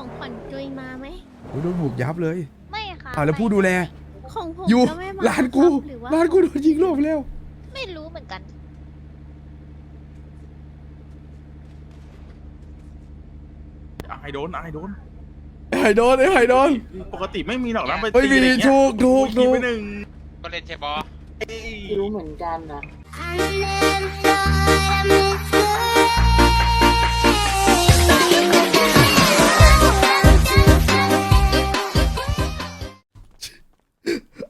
ของขวัญจุยมาไหมโอ้ยโดนบุกยับเลยไม่ค่ะอ้าวแล้วผู้ดูแล ของผมอยู่ก็ไม่มร้านกูครับหรือว่าร้านกูโดนยิงรอบไปแล้ว ไม่รู้เหมือนกันไอโดนไอโดน ไอ้โดนไอ้ไอ้โดน ปกติไม่มีหรอกนะไปเฮ้ยตีอะไรมีเงี้ยถูกถูกโอ้ยถูก ไปหนึ่งก็เล่นใช่บอเอ้ยรู้เหมือนกันนะ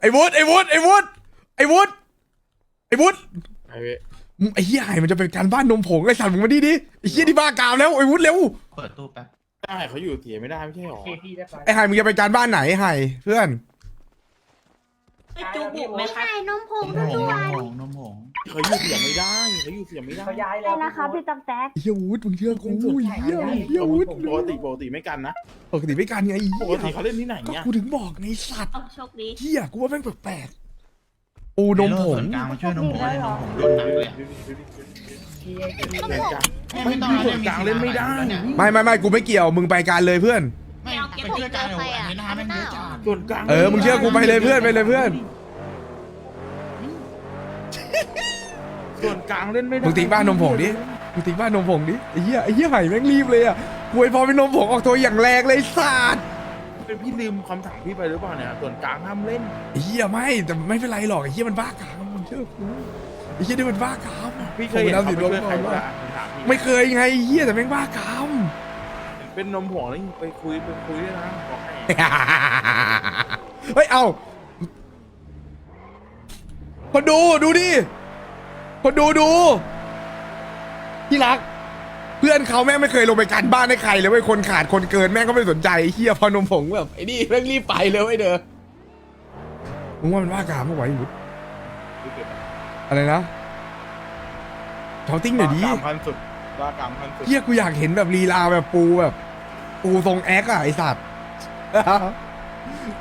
ไอ้วุฒไอ้วุฒไอ้วุฒไอ้วุฒไอ้วุฒไอ้เว้ยมึงไอ้เหี้ยไห่มันจะเป็นการบ้านนมผงไอ้สัตว์มึงมาดิดิไอ้เหี้ยที่บ้ากามแล้วไอ้วุฒเร็วเปิดตู้แป๊บได้เขาอยู่เสียไม่ได้ไม่ใช่หรอไอ้ไห่มึงจะไปการบ้านไหนไห่เพื่อน จูบุกไหมครับ ไข่นมผงนมผด้งวนมยผงนมผงเขาอยู่เสียไม่ได้เขาอยู่เสียไม่ได้เขาย้ายเลแล้วยนะคะพี่ตั๊กแต๊กไอ้เหี้ยวุฒมึงเชื่อกูไอ้เหี้ยไอ้เหี้ยวุฒปกติปกติไม่กันนะปกติไม่การไงไอ้ปเหี้กติยเขาเล่นที่ไหนก็เนี่ยกูถึงบอกไงสัตว์โชคดีเหี้ยกูว่าแม่งแปลกๆปูนมผงส่วนกลางมาช่วยนมผงเลยนมผงโดนหนักเลยอะเล่นกลางเนี่ยไม่ไม่ต้องมีส่วนกลางเล่นไม่ได้ ไม่ไม่ไม่กูไม่เกี่ยวมึงไปการเลยเพื่อน ไม่ไปช่วยกลางเดี๋ยวอันนี้นะไม่เยอะจัดส่วนกลางเออ มึงเชื่อกูไปเลยเพื่อนไปเลยเพื่อน ส่วนกลางเล่นไม่ได้มึงติ๊กบ้านนมผงดิ มึงติ๊กบ้านนมผงดิไอ้เหี้ยไอ้เหี้ยไห่แม่งรีบเลยอะกูไอ้พอเป็นนมผงออกตัวอย่างแรงเลยสัตว์เป็นพี่ลืมคำสั่งพี่ไปหรือเปล่าเนี่ย ส่วนกลางห้ามเล่น ไอ้เหี้ยไม่แต่ไม่เป็นไรหรอกไอ้เหี้ยมันบ้ากามมึงเชื่อกูไอ้เหี้ยนี่มันบ้ากามพี่เคยเห็นผมเขาสิไปดวงช่วยก่ใครอนบ้างว่าถามพี่ไม่เคยไงไอ้เหี้ยแต่แม่งบ้ากาม เป็นนมผงแล้วไปคุยไปคุยด้วยนะบอกให้เฮ้ย เอาคนดูดูดิคนดูดู ที่รัก เพื่อนเขาแม่งไม่เคยลงไปการบ้านให้ใครเลยเว้ยคนขาดคนเกินแม่งก็ไม่สนใจเฮียพอนมผงแบบไอ้นี่แม่งรีบไปเลยเว้ยเด้อมึงว่ามันว่ากามไม่ไหวหยุดอะไรนะชอติ้งหน่อยดิกามพันสุด ว่ากามพันสุดเฮียกูอยากเห็นแบบลีลาแบบปูแบบ ปูทรงแอคอะไอสัตว์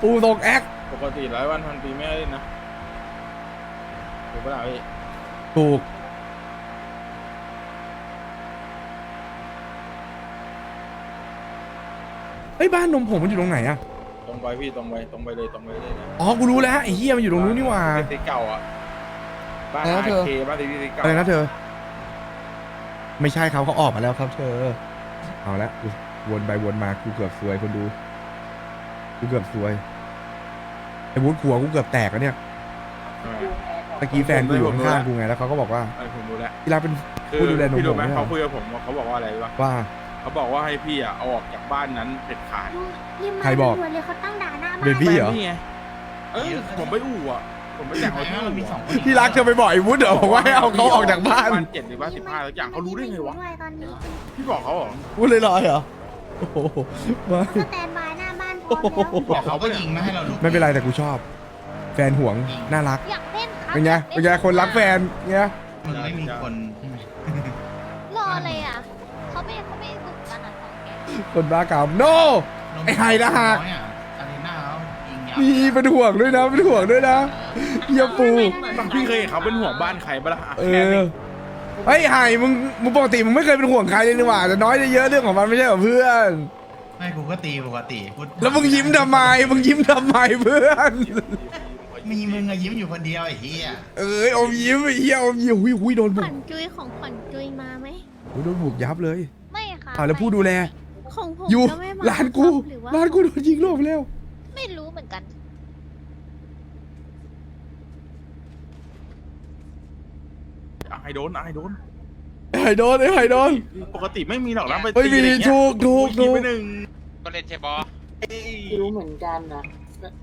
ปูทรงแอคปกติร้อยวันพันปีไม่ได้เล่นนะถูกปะล่ะพี่ถูกเฮ้ยบ้านนมผงมันอยู่ตรงไหนอะตรงไปพี่ตรงไปตรงไปเลยตรงไปเลยนะอ๋อกูรู้แล้วไอ้เฮียมันอยู่ตรงนู้นนี่หว่า เป็นสีเก่าอะบ้านอะไรอานะเธอ เคบ้านสีสีเก่าอะไรนะเธอ ไม่ใช่เขาเขาออกมาแล้วครับ เธอ เอาละกูวนไปวนมากูเกือบซวยคนดูกูเกือบซวยไอ้วุ้นขัวกูเกือบแตกแล้วเนี่ยเออตะกี้แฟนกูอยู่ข้างๆกูไงแล้วเขาก็บอกว่าเออผมรู้แล้วที่รักเป็นคือผู้ดูแลนมพี่รู้ผงไหมเนี่ยเขาคุยกับผมว่าเขาบอกว่าอะไรวะว่า เขาบอกว่าให้พี่อะเอาออกจากบ้านนั้นเด็ดขาดยิ้มมาใครบอกด่วนเลยเขาตั้งด่าหน้าบ้านเบบี้เหรอแฟนพี่ไงเออผมไปอู่อะ ผมไปแต่งเอาที่มันมีอู่สองอะคนที่รักเธอไปบอกไอ้วุฒิเหรอบอกว่าให้เอาเขาออกจากบ้านบ้านเจ็ดหรือบ้านสิบห้าสักอย่างเขารู้ได้ไงวะ ด้วยตอนนี้พี่บอกเขาเหรอพูดเลยลอยๆเหรอโอ้โหไม่สแตนบายหน้าบ้านพร้อมแล้วแต่เขาก็ยิงไม่ให้เราลุกไม่เป็นไรแต่กูชอบ แฟนห่วงน่ารักอยากเล่นครับเป็นไงเป็นไงคนรักแฟนเงี้ยมึงไม่มีคนใช่ไหมรอเลยอะเขาไม่เขาไม่บุกกันอะของแกคนบ้ากามโน ไอ้ไฮนะฮะ น้อยอะอารีน่าเขายิงยับ มีเป็นห่วงด้วยนะเป็นห่วงด้วยนะ เฮียปู พี่เคยเห็นเขาเป็นห่วงบ้านใครปะล่ะเอแค่อนี้เฮ้ยไฮมึงมึงปกติมึงไม่เคยเป็นห่วงใครเลยนี่หว่าแต่น้อยจะเยอะเรื่องของมันไม่ใช่เหรอเพื่อน ไม่กูก็ตีปกติพูดแล้วมึงยิ้มทำไมมึงยิ้มทำไมเพื่อนมีมึงอะยิ้มอยู่คนเดียวไอ้เหี้ยเอ้ยอมยิ้มไอ้เฮียอมยิ้มหุยหุยโดนขบุวักญจุยของขวัญจุยมาไหม หุยโดนบุกยับเลยไม่ค่ะอ้าวแล้วผู้ดูแล ของผมอยู่ก็ไม่มร้านกูครับหรือว่าร้านกูโดนยิงรอบไปแล้ว ไม่รู้เหมือนกัน ไอโดนไอโดนไอ้โดนไอ้ไอ้โดน ปกติไม่มีหรอกนะไปเฮ้ยตีอะไรมีเงี้ยถูกถูกโอ้ยถูก ไปหนึ่งก็เล่นใช่บอเอ้ยรู้เหมือนกันนะ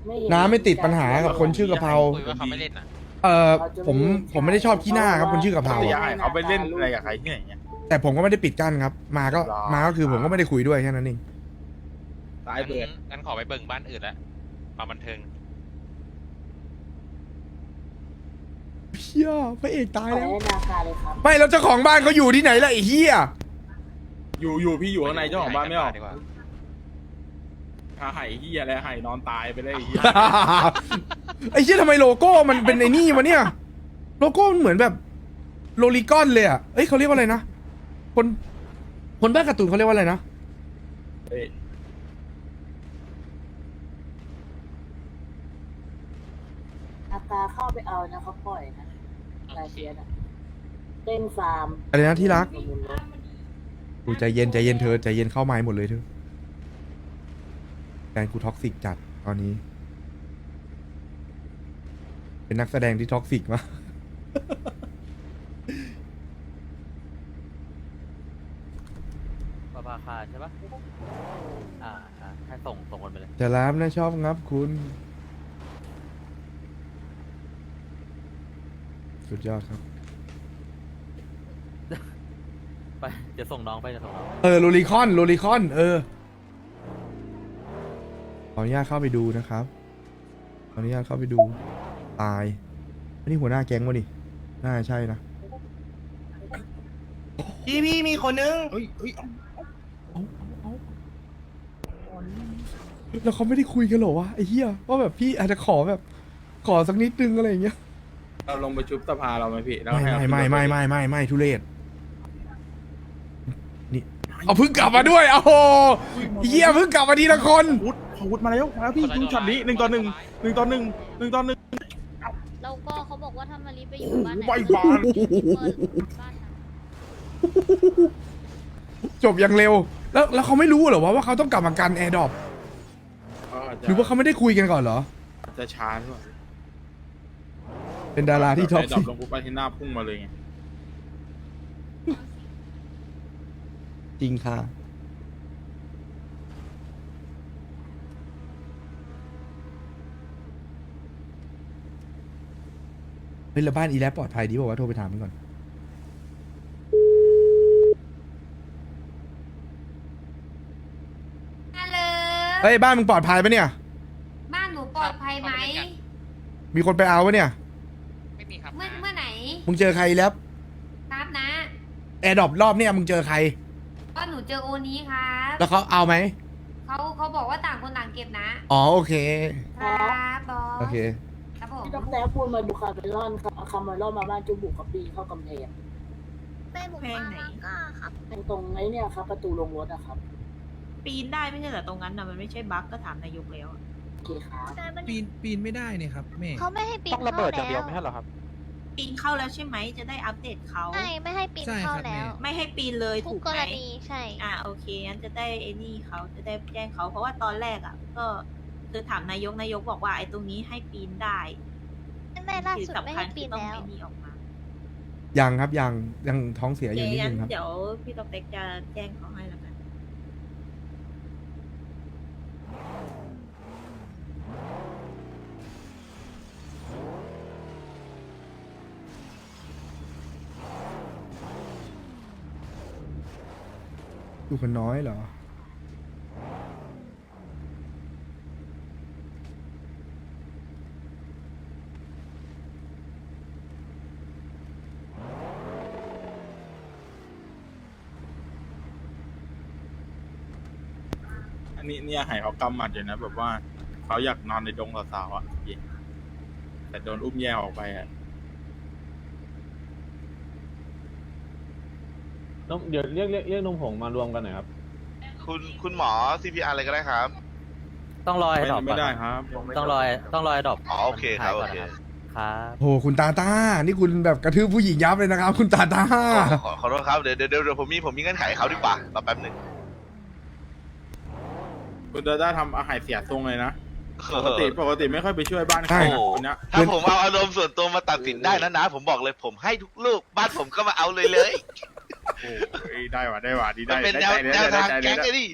ไม่เห็น้าไม่ติดปัญหากับคนชื่อกะเพรา คุยว่าเขาไม่เล่นอะเออผมผมไม่ได้ชอบขี้หน้าครับคนชื่อกะเพราปกติอะให้เขาไปเล่นอะไรกับใครที่ไหนเงี้ยแต่ผมก็ไม่ได้ปิดกั้นครับ มาก็หรอ มาก็คือผมก็ไม่ได้คุยด้วยแค่นั้นเอง ตายเบิดงั้นขอไปเบิ่งบ้านอื่นละมาบันเทิง เฮียพระเอกตายขอแล้วให้นาคาเลยครับ ไม่แล้วเจ้าของบ้านเขาอยู่ที่ไหนล่ะไอ้เฮียอยู่อยู่พี่อยู่ข้างในเจ้าของบ้านไม่ออกดีกว่าหาไห่เฮียอะไรไห่นอนตายไปเลยไอ้เฮียไอ้เฮียทำไมโลโก้มันเป็นไอ้นี่วะเนี่ย โลโก้มันเหมือนแบบโลลิกอนเลยอะเอ้ยเขาเรียกว่าอะไรนะ คน คนบ้านการ์ตูนเขาเรียกว่าอะไรนะ เอ้ย พา เข้าไปเอานะเขาปล่อยนะลาเชียนอะเต้นฟาร์มอะไรนะที่รักประมูลรถกูใจเย็นใจเย็นเธอใจเย็นเข้าไม้หมดเลยเธอแฟนกูท็อกซิกจัดตอนนี้ เป็นนักแสดงที่ท็อกซิกมากปะปาคาใช่ปะอ่าอ่าให้ส่งส่งคนไปเลยจะรับนะชอบงับคุณ สุดยอดครับ ไปจะส่งน้องไปจะส่งน้องไปเออโรลิคอนโรลิคอน เออ ขออนุญาตเข้าไปดูนะครับ ขออนุญาตเข้าไปดู ตายอันนี้หัวหน้าแก๊งวะนี่น่าใช่นะ พี่พี่มีคนนึง เฮ้ยเฮ้ยแล้วเขาไม่ได้คุยกันเหรอวะไอ้เหี้ยว่าแบบพี่อาจจะขอแบบ ขอสักนิดนึงอะไรอย่างเงี้ย เราลงไปชุบสภาเราไหมพี่แล้วไม่ให้เอาไม่ไม่ไม่ไม่ไม่ไม่ทุเรศนี่เอาเพิ่งกลับมาด้วยเอาโหเหี้ยเพิ่งกลับมาทีละคนอาวุธอาวุธมาแล้วมาแล้วพี่ดูช็อตนี้หนึ่งต่อหนึ่งหนึ่งต่อหนึ่งหนึ่งต่อหนึ่ง แล้วก็เขาบอกว่าถ้ามารีไปอยู่บ้านไหนไม่บานเปิดบ้านนั้นจบอย่างเร็ว แล้วแล้วเขาไม่รู้เหรอวะว่าเขาต้องกลับมากันแอร์ดรอปอาจจะหรือว่าเขาไม่ได้คุยกันก่อนเหรออาจจะช้าหรือเปล่า เป็นดาราที่ท็อกไดรอซิปกลงปุ๊บไปที่หน้าพุ่งมาเลยไงจริงค่ะ เฮ้ยแล้วบ้านอีแลปปลอดภัยดีบอกว่าวะโทรไปถามมันก่อน ฮัลโหลเฮ้ย บ้านมึงปลอดภัยปะเนี่ย บ้านหนูปลอดภัยไหม มีคนไปเอาปะเนี่ย ไม่มีครับ เมื่อเมื่อไหนมึงเจอใครอีแลปครับนะแอร์ดรอปรอบเนี่ยมึงเจอใคร ก็หนูเจอโอนี้ครับแล้วเขาเอาไหมเขาเขาบอกว่าต่างคนต่างเก็บนะ อ๋อโอเค ครับบอสโอเค ครับผมพี่ต้องแต้พูดมาดูคาร์เมลอนครับเอาคาร์เมลอนมาบ้านจูบุกกับปีเข้ากำแพงไปบุกบ้านมาก็ครับตรงไอ้เนี่ยครับ ประตูลงรถอะครับปีนได้ไม่ใช่เหรอตรงนั้นนะมันไม่ใช่บั๊กก็ถามนายกแล้วอะโอเคครับแต่มันปีนปีนไม่ได้เนี่ยครับแม่เขาไม่ให้ปีนต้องระเบิดอย่างเดียวเข้าไม่ใช่เหรอครับ ปีนเข้าแล้วใช่ไหมจะได้อัปเดตเขาไม่ไม่ให้ปีนใช่เข้าครับแล้วแม่ไม่ให้ปีนเลยทุถูกกกไหรมณีใช่ อ่าโอเคงั้นจะได้ไอ้นี่เขาจะได้แจ้งเขาเพราะว่าตอนแรกอะ ก็คือถามนายกนายกบอกว่าไอ้ตรงนี้ให้ปีนได้ไม่ล่าคือสุดไม่สำคัให้ญปีคือนต้องแล้วไอ้นี่ออกมายังครับยังยังท้องเสียอเดี๋ยู่ยวนิดงั้นึนงครับ เดี๋ยวพี่ตอกเต็กจะแจ้งเขาให้แล้ว อยู่คนน้อยเหรอ อันนี้เนี่ยหายเขากำหมัดอยู่นะ แบบว่าเขาอยากนอนในดงสาวๆอะแต่โดนอุ้มแย่ออกไปอะ นมเดี๋ยวเรียกเรียกเรียกนมผงมารวมกันหน่อยครับ คุณคุณหมอ CPR อะไรก็ได้ครับ ต้องรอไอ้ไม่ดรอปไม่ได้ครับ ต้องรอต้องรอไอ้ดรอปอ๋อโอเคครับมันหายก่นโอเคนะครับโหคุณตาตา นี่คุณแบบกระทืบผู้หญิงยับเลยนะครับ คุณตาตา ขอขอขอโทษครับ เดี๋ยวเดี๋ยวเดี๋ยวผมมีผมมีเงื่อนไขให้เขาดีกว่ารอแป๊บหนึงคุณดาด้าทำอาหารเสียทรงเลยนะปกติปกติไม่ค่อยไปช่วยบ้านใครใช่นะคนเนี้ยถ้าผมเอาอารมณ์ส่วนตัวมาตัดสินได้นะนะ ผมบอกเลยผมให้ทุกลูก บ้านผมก็มาเอาเลยเลย โอ้ยได้ว่ะได้ว่ะดีมัได้นเป็นได้แนวใจเลยแนวทางได้ใจแก๊งเลไอ้ยดิ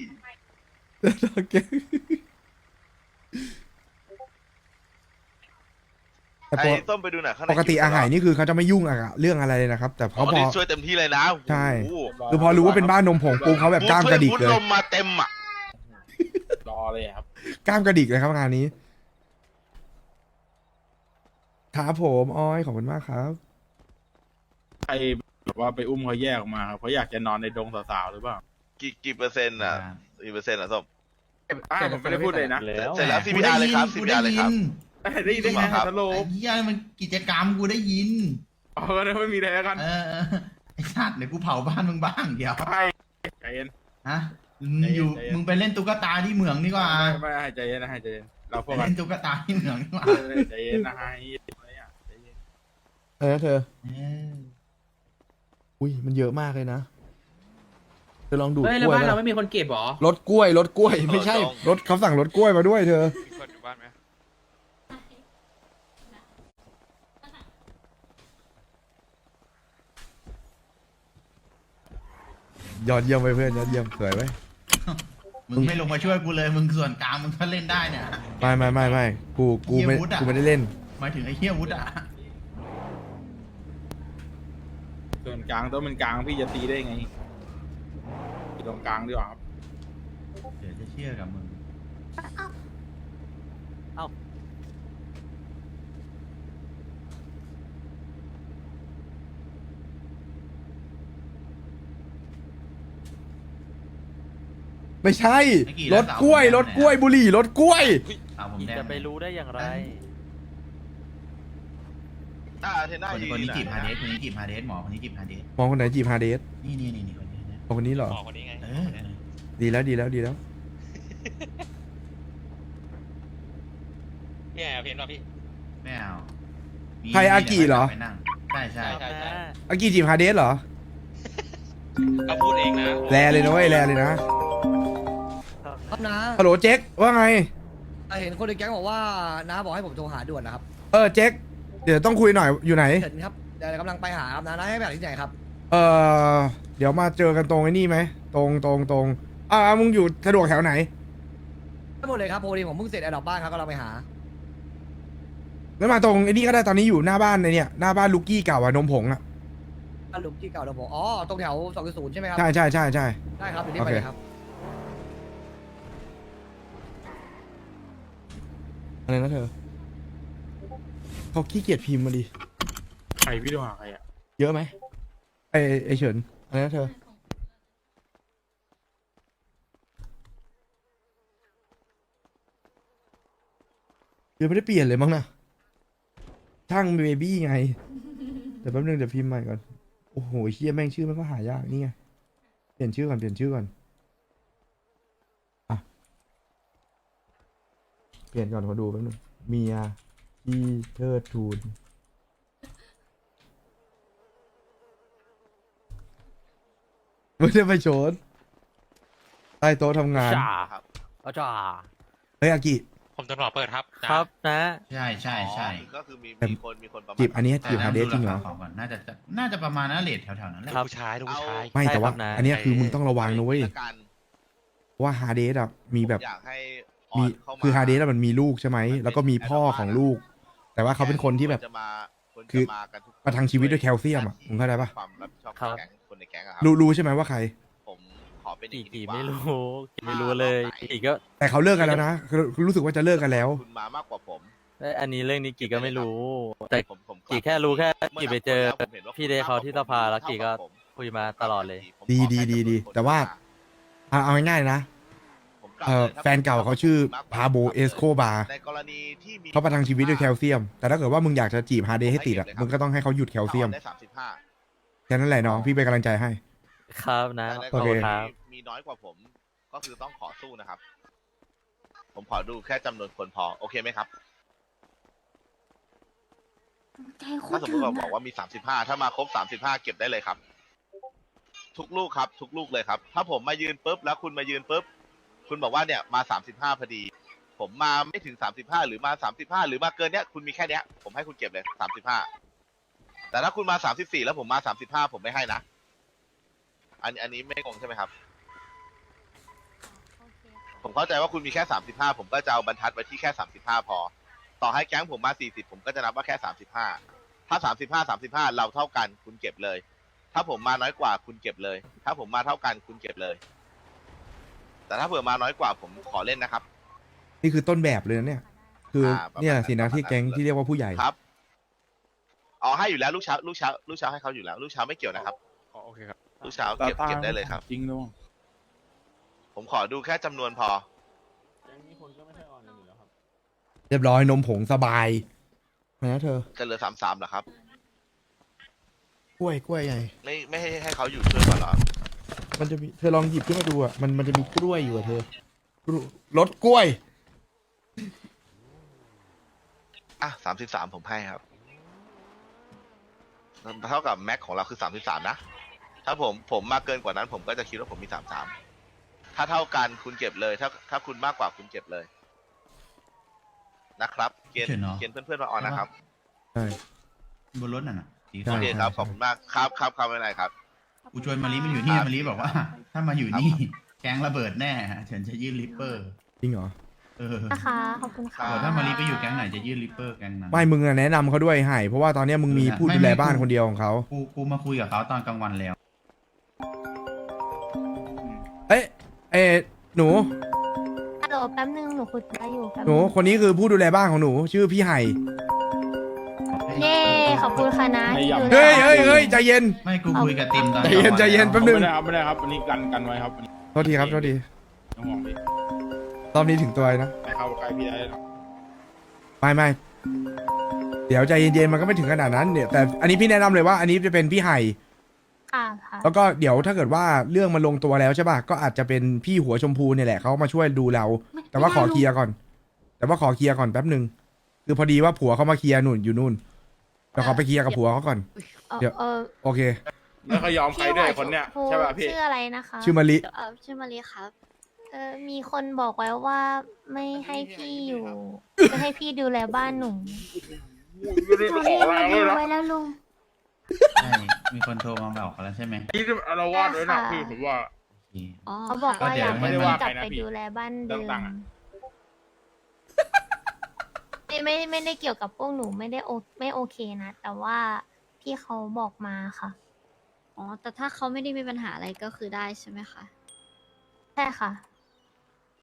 แต่ไอ้ปกส้มไปดูหน่อยข้างในปกติอาหารนี่คือเขาจะไม่ยุ่งอะเรื่องอะไรเลยนะครับ แต่เขาเขาพอ ช่วยเต็มที่เลยนะใช่ โอ้โหคือพอรู้ว่าเป็นบ้านนมผงปูเขาแบบกล้ามกระดิกมุเลช่วยยมุดลมมาเต็มอะรอเลยครับ กล้ามกระดิกเลยครับงานนี้ครับผมอ้อยขอบคุณมากครับ ใคร แบบว่าไปอุ้มเขาแยกออกมาครับเขาอยากจะนอนในดงสาวๆหรือเปล่ากี่กี่เปอร์เซ็นต์อะกี่เปอร์เซ็นต์อะส้มอ่าผมไม่ได้พูดเลยนะ แล้วเสร็จแล้ว CPR เลยครับ CPR เลยครับแต่ได้ได้ไงครับสโลไอ้ปเหี้ยมันกิจกรรมกูได้ยินอ๋อก็ไม่มีอะไรแล้วกันเออเออไอ้สัตว์เดี๋ยวกูเผาบ้านมึงบ้างเดี๋ยวใช่ใจเย็นฮะมึงอยู่ใจเย็นมึงไปเล่นตุ๊กตาที่เหมืองดีกว่าไม่ไม่ให้ใจเย็นนะให้ใจเย็นเราพไปวกกันเล่นตุ๊กตาที่เหมืองดีกว่าใจเย็นนะให้อะไรนะเธอเอออุ้ยมันเยอะมากเลยนะเธอลองดูดเฮ้ยกแล้วล้วยบ้านนะเราไม่มีคนเก็บหรอรถกล้วยรถกล้วย ไม่ใช่เออตรงรถเขาสั่งรถกล้วยมาด้วยเธอ มีคนอยู่บ้านไหมยอดเยี่ยมไปเพื่อนยอดเยี่ยมสวยไว้ยมึงไม่ลงมาช่วยกูเลย มึงส่วนกลางมึงก็เล่นได้เนี่ย ไม่ไม่ไม่ไม่กูกูไม่เหี้ยวุฒิอะ กูไม่ได้เล่น หมายถึงไอ้เฮียวุฒิอะ ส่วนกลางต้องเป็นกลางพี่จะตีได้ไงอยู่ตรงกลางดีกว่าครับเดี๋ยวจะเชื่อกับมึง ไม่ใช่ ไม่กี่รแล้วถกล้วยสาวรถกล้วย บุหรี่ รถกล้วย เอาผมกี่แดงจะไปรู้ได้อย่างไร อ่าเทน่าคนยืนคนนี้อยู่จีบไหฮาเดสคนนี้จีบฮาเดสหมอคนนี้จีบฮาเดสมองคนไหนจีบฮาเดสนี่นี่นี่นี่คนนี้นะมองคนนี้เหรอ หมอคนนี้ไงเออดีแล้วดีแล้วดีแล้ว พี่แอบเห็นป่ะพี่ ไม่เอามีใครอากิเหรอ ไปนั่งใช่ใช่ใช่ใช่อากีจีบฮาเดสเหรอก็พูดเองนะแรเลยนะเว้ยแรเลยนะครับนะฮัลโหลเจ๊กว่าไง เห็นคนในแก๊งบอกว่าน้าบอกให้ผมโทรหาด่วนนะครับ เออเจ๊ก เดี๋ยวต้องคุยหน่อยอยู่ไหนเห็นครับเดี๋ยวกำลังไปหาครับนะน้าให้แบบที่ไหนครับเออเดี๋ยวมาเจอกันตรงไอ้นี่ไหมตรงตรงตรงอ่ามึงอยู่สะดวกแถวไหนไม่หมดเลยครับพอดีผมเพิ่งเสร็จแอร์ดรอปบ้านครับก็เราไปหางั้นมาตรงไอ้นี่ก็ได้ตอนนี้อยู่หน้าบ้านในเนี่ยหน้าบ้านลูกกี้เก่าอะนมผงอะบ้านลุงที่เก่าเราบอกอ๋อตรงแถวสองศูนย์ใช่ไหมครับใช่ใช่ใช่ใช่ ได้ครับเดี๋ยวรีบโอไปเคเลยครับ อะไรนะเธอ เขาขี้เกียจพิมพ์มาดิ ใครพี่โทรหาใครอะเยอะไหมไอไอเฉินอะไรนะเธอ ยังไม่ได้เปลี่ยนเลยมั้งนะช่างเบบี้ไง เดี๋ยวแป๊บนึงเดี๋ยวพิมพ์ใหม่ก่อน โอ้โหเฮียแม่งชื่อมันก็หายากนี่ไง เปลี่ยนชื่อก่อนเปลี่ยนชื่อก่อน อะ เปลี่ยนก่อนขอดูแป๊บนึงเมีย ที่เทิดทูนไม่ได้ไปโชนใต้โต๊ะทำงานจ่าครับเอาจ่าเฮ้ยอากิ ผมจะรอเปิดครับครับนะ ใช่ใช่ใช่ก็คือมีแต่มีคนมีคนประมาณจีบอันนี้แต่จีบฮาเดสจริงเหรอ ของก่อนน่าจะน่าจะประมาณนั้นเลทแถวๆนั้นแหละ ครับ ผู้ชายลูกผู้ชาย ไม่แต่ว่า ใช่ครับนะ อันเนี้ยคือมึงต้องระวังนะเว้ยละกันเพราะว่าฮาเดสอะมีแบบอยากให้อมีอนเข้ามา คือฮาเดสอะมันมีลูกใช่ไหมแล้วก็มีพ่อของลูก แต่ว่าเขาเป็นคนที่แบบ จะมาคนจะคือมากันทุกประทังชีวิตด้วยแคลเซียมอะมึงเข้าใจปะความรับผิดชอบครัของบ แก๊งคนในแก๊งอะครัรู้รู้ใช่ไหมว่าใคร ผมขอเป็นกี่อย่างนี้กี่ดีกว่าไม่รู้กี่ไม่รู้เลยกี่ก็แต่เขาเลิกกันแล้วนะคือรู้สึกว่าจะเลิกกันแล้ว คุณมามากกว่าผมเอ้ยอันนี้เรื่องนี้กี่ก็ไม่รู้ แต่ผมผมกี่แค่รู้แค่มื่กี่ไปเจอนับคนแล้วผมห็นว่าพี่เดย์เขาที่สภาแล้วกี่ก็ผมคุยมาตลอดเลยผมดีขอดีแค่ดีดีจำนวนคนแต่ว่า เอาเอาง่ายๆนะผมกลับ เออลยถ้แฟนเก่าเขาชื่อพาโบเอสโคบาในกรณีที่มีเขาประทังชีวิตด้วยแคลเซียม แต่ถ้าเกิดว่ามึงอยากจะจีบฮาเดสให้ติดอะมึงก็ต้องให้เขาหยุดแคลเซียมได้สามสิบห้าแค่นั้นแหละน้องพี่เป็นกำลังใจให้ ครับนะแต่ในขกอบรคุณณีครับมีน้อยกว่าผม ก็คือต้องขอสู้นะครับ ผมขอดูแค่จำนวนคนพอ โอเคไหมครับถ้าสมมติเราบอกว่ามีสามสิบห้าถ้ามาครบสามสิบห้าเก็บได้เลยครับ ทุกลูกครับ ทุกลูกเลยครับ ถ้าผมมายืนปุ๊บแล้วคุณมายืนปุ๊บ คุณบอกว่าเนี่ยมาสามสิบห้าพอดี ผมมาไม่ถึงสามสิบห้าหรือมาสามสิบห้าหรือมาเกินเนี้ยคุณมีแค่เนี้ยผมให้คุณเก็บเลยสามสิบห้าแต่ถ้าคุณมาสามสิบสี่แล้วผมมาสามสิบห้าผมไม่ให้นะ อันอันนี้ไม่งงใช่ไหมครับ โอเคค่ะผมเข้าใจว่าคุณมีแค่สามสิบห้าผมก็จะเอาบรรทัดไว้ที่แค่สามสิบห้าพอ ต่อให้แก๊งผมมาสี่สิบผมก็จะนับว่าแค่สามสิบห้าถ้าสามสิบห้าสามสิบห้าเราเท่ากันคุณเก็บเลย ถ้าผมมาน้อยกว่าคุณเก็บเลย ถ้าผมมาเท่ากันคุณเก็บเลย แต่ถ้าเผื่อมาน้อยกว่าผมขอเล่นนะครับ นี่คือต้นแบบเลยนะเนี่ย คืออาประมาณเนี่ยสินะนั้นที่แก๊งที่เรียกว่าผู้ใหญ่ ครับอ๋อให้อยู่แล้วลูกเช้าลูกเช้าลูกเช้าให้เขาอยู่แล้ว ลูกเช้าไม่เกี่ยวนะครับโอเคครับลูกเช้าเก็บเก็บได้เลยครับ จริงด้วยผมขอดูแค่จำนวนพอยังมีคนก็ไม่ค่อยออนกันอยู่แล้วครับเรียบร้อยนมผงสบายนะเธอจะเหลือสามสามเหรอครับ กล้วยกล้วยไงไม่ไม่ให้ให้เขาอยู่ช่วยก่อนเหรอ มันจะมีเธอลองหยิบขึ้นมาดูอะมันมันจะมีกล้วยอยู่อะเธอกล้วยรถกล้วย อะสามสิบสามผมให้ครับเท่ากับแม็กของเราคือสามสิบสามนะ ถ้าผมผมมากเกินกว่านั้น ผมก็จะคิดว่าผมมีสามสามถ้าเท่ากันคุณเก็บเลย ถ้าถ้าคุณมากกว่าคุณเก็บเลย นะครับ เกณฑ์เชิญเนอะเกณฑ์เพื่อนๆมาออนนะครับใช่บนรถน่ะนะสีใช่ฟ้าโอเคครับ ขอบคุณมาก ครับครับครับไม่เป็นไรครับ กูชวนมารีมันอยู่นี่มารีบอกว่า ถ้ามาอยู่นี่ แกงระเบิดแน่ฉันจะยื่นริปเปอร์ จริงเหรอ เออนะคะ ขอบคุณค่ะ บอกถ้ามารีไปอยู่แก๊งไหนจะยื่นริปเปอร์แก๊งนั้น ไม่ มึงอะแนะนำเขาด้วยให้เพราะว่าตอนเนี้ยมึงมีผู้ดูแลบ้านคนเดียวของเขา กูกูมาคุยกับเขาตอนกลางวันแล้ว เอ้ยเอ้ยหนู ฮัลโหลแป๊บนึงหนูคุยได้อยู่แป๊บหนูคนนี้คือผู้ดูแลบ้านของหนู ชื่อพี่ไห่ เย้ ขอบคุณค่ะนะไม่ที่ยอมดูแลเฮ้ยเฮ้ยเฮ้ยใจเย็น ไม่กูคุยกับติมตอนใจเย็นใจเย็นแป๊บนึง ไม่ได้ครับไม่ได้ครับอันนี้กันกันไว้ครับอันนี้โทษทีครับโทษทีต้องห่วงพี่รอบนี้ถึงตัวเลยนะไม่เข้าใกล้พี่ได้หรอกไม่ไม่เดี๋ยวใจเย็นๆมันก็ไม่ถึงขนาดนั้นเนี่ยแต่อันนี้พี่แนะนำเลยว่าอันนี้จะเป็นพี่ไห่ค่ะค่ะแล้วก็เดี๋ยวถ้าเกิดว่าเรื่องมันลงตัวแล้วใช่ป่ะก็อาจจะเป็นพี่หัวชมพูเนี่ยแหละเขามาช่วยดูเรา ไม่แต่ว่าไม่ขอได้เคลียร์ก่อน แต่ว่าขอเคลียร์ก่อนแป๊บหนึ่งคือพอดีว่าผัวเขามาเคลียร์นู่นอยู่นู่น เดี๋ยวขอไปเคลียร์กับผัวเขาก่อนเออเดี๋ยว เออโอเค แล้วก็ยอมใครด้วยคนเนี้ยพี่หัวชมพูใช่ป่ะพี่ ชื่ออะไรนะคะชื่อมะลิ เออชื่อมารีครับเออมีคนบอกไว้ว่าไม่ให้พี่อยู่ไม่ให้พี่ดูแลบ้านหนูไม่ได้ขอแรงเลยนะไว้แล้วลุง ใช่มีคนโทรมาบอกเขาแล้วใช่ไหมนี่อารวาสด้วยนะพี่ผมว่า โอเค เขาบอกว่าก็เดี๋อยวยากไม่ให้ได้พี่ว่ากลับใครนะไปพี่ดูแลบ้านเดิเรื่องมตังค์อะ ไม่ไม่ไม่ได้เกี่ยวกับพวกหนูไม่ได้โอไม่โอเคนะ แต่ว่าพี่เขาบอกมาค่ะ อ๋อ แต่ถ้าเขาไม่ได้มีปัญหาอะไรก็คือได้ใช่ไหมคะ ใช่ค่ะ